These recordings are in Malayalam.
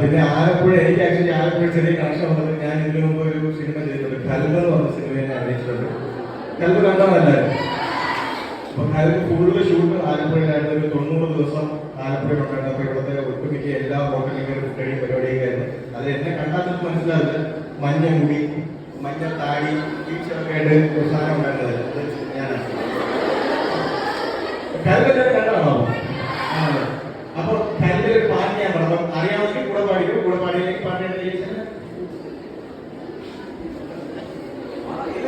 പിന്നെ ആലപ്പുഴ എനിക്ക് ആക്ച്വലി ആലപ്പുഴ ചെറിയ കണക്ഷൻ വന്നത് ഞാൻ ഇതിനു മുമ്പ് ഒരു സിനിമ ചെയ്തിട്ടുണ്ട്. കൽബ് പറഞ്ഞ സിനിമ ഞാൻ അഭിനയിച്ചിട്ടുണ്ട് കൽബ് കണ്ടതല്ലായിരുന്നു അപ്പൊ കൽബ് ഫുള്ള് ഷൂട്ട് ആലപ്പുഴയിലായിരുന്നു ഒരു തൊണ്ണൂറ് ദിവസം ആലപ്പുഴയിൽ ഉണ്ടായിരുന്നു. അപ്പൊ ഇവിടുത്തെ ഒട്ടുമിക്ക എല്ലാ ഹോട്ടലിലും ഫുഡടിയും പരിപാടിയൊക്കെ ആയിരുന്നു അത് എന്നെ കണ്ടാൽ നമുക്ക് മനസ്സിലാവില്ല. മഞ്ഞ മുടി മഞ്ഞ താടി ടീച്ചറൊക്കെ ആയിട്ട് ഒരു സാധനം ഉണ്ടായിരുന്നത്. ഞാനാണ് കൽബിന്റെ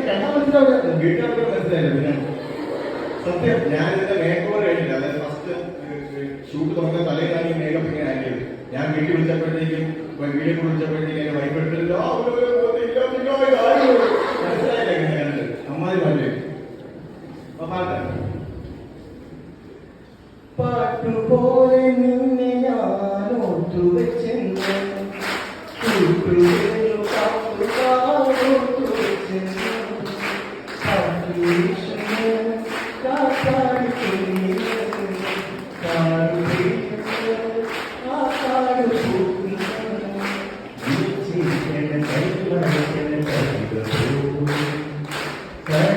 കണ്ടാൽ മനസ്സിലാവില്ല വീട്ടുകാർക്ക് മനസ്സിലായില്ല പിന്നെ. സത്യം ഞാൻ ഇതിന്റെ അതായത് ഫസ്റ്റ് ഷൂട്ട് തുടങ്ങുന്ന തലേന്നാണ് ഈ മേക്കപ്പ് ഇങ്ങനെ ആക്കിയത്. ഞാൻ വീട്ടിൽ വിളിച്ചപ്പോഴത്തേക്കും വീഡിയോ വിളിച്ചപ്പോഴത്തേക്കും എന്നെ വൈകിട്ടില്ല മനസ്സിലായില്ല ഇങ്ങനെ കണ്ടിട്ട് അമ്മാതി പറഞ്ഞു അപ്പൊ പാട്ട് പാട്ടുപോലെ നിന്നെ ഞാൻ ഓർത്തുവെച്ചെന്ന്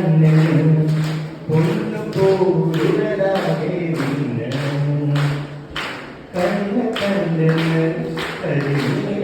കണ്ണിന് പൊന്നു പോലുടലാകെ കണ്ണ കരിനീല കണ്ണിന്